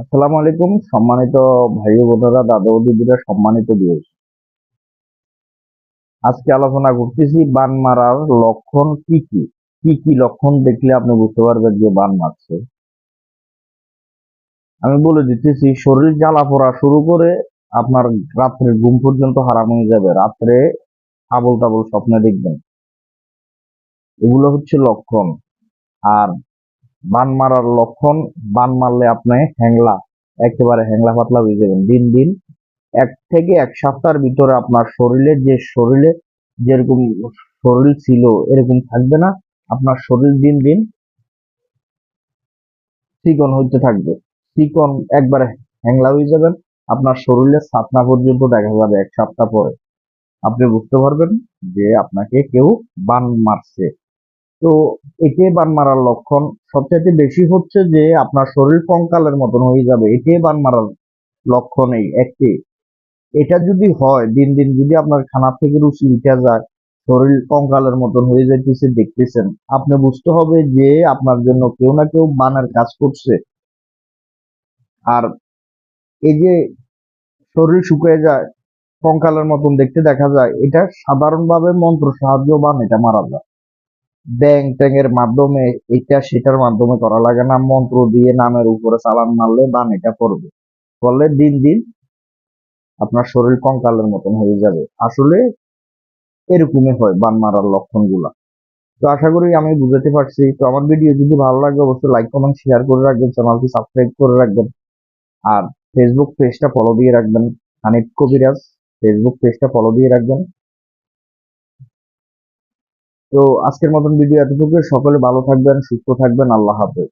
আসসালামু আলাইকুম, সম্মানিত ভাই বোনেরা, দাদা দিদিরা, সম্মানিত দিবস আজকে আলোচনা করতেছি বান মারার লক্ষণ কি কি? কি কি লক্ষণ দেখলে আপনি বুঝতে পারবেন যে বান মারছে। আমি বলে দিতেছি, শরীর জ্বালা পড়া শুরু করে আপনার রাত্রে ঘুম পর্যন্ত হারাম হয়ে যাবে। রাত্রে আবল তাবল স্বপ্নে দেখবেন। এগুলো হচ্ছে লক্ষণ। আর বান মারার লক্ষণ, বান মারলে আপনি হ্যাংলা একেবারে হ্যাংলা পাতলা হয়ে যাবেন দিন দিন। এক থেকে এক সপ্তাহের ভিতরে আপনার শরীরে যে শরীরে যেরকম শরীর ছিল এরকম থাকবে না, আপনার শরীর দিন দিন চিকন হইতে থাকবে। চিকন একবারে হ্যাংলা হয়ে যাবেন, আপনার শরীরে ছাতনা পর্যন্ত দেখা যাবে এক সপ্তাহ পরে। আপনি বুঝতে পারবেন যে আপনাকে কেউ বান মারছে। তো একে বান মারার লক্ষণ সবচেয়ে বেশি হচ্ছে যে আপনার শরীর কঙ্কালের মতন হয়ে যাবে। একে বান মারার লক্ষণ এই একটি। এটা যদি হয়, দিন দিন যদি আপনার খানা থেকে রুচি উঠে যায়, শরীর কঙ্কালের মতন হয়ে যাইতেছে, দেখতেছেন, আপনি বুঝতে হবে যে আপনার জন্য কেউ না কেউ বানের কাজ করছে। আর এই যে শরীর শুকিয়ে যায়, কঙ্কালের মতন দেখতে দেখা যায়, এটা সাধারণভাবে মন্ত্র সাহায্য বান এটা মারা যায়। ব্যাং ট্যাং এর মাধ্যমে এটা সেটার মাধ্যমে করা লাগে না। মন্ত্র দিয়ে নামের উপরে চালান মারলে বান এটা করবে। ফলে দিন দিন আপনার শরীর কঙ্কালের মতন হয়ে যাবে। আসলে এরকমই হয় বান মারার লক্ষণগুলা। তো আশা করি আমি বুঝাতে পারছি। তো আমার ভিডিও যদি ভালো লাগে অবশ্যই লাইক কমেন্ট শেয়ার করে রাখবেন। চ্যানেলটি সাবস্ক্রাইব করে রাখবেন। আর ফেসবুক পেজটা ফলো দিয়ে রাখবেন। হানিফ কবিরাজ ফেসবুক পেজটা ফলো দিয়ে রাখবেন। তো আজকের মতন ভিডিও এতটুকু সকলে ভালো থাকবেন সুস্থ থাকবেন। আল্লাহ হাফেজ।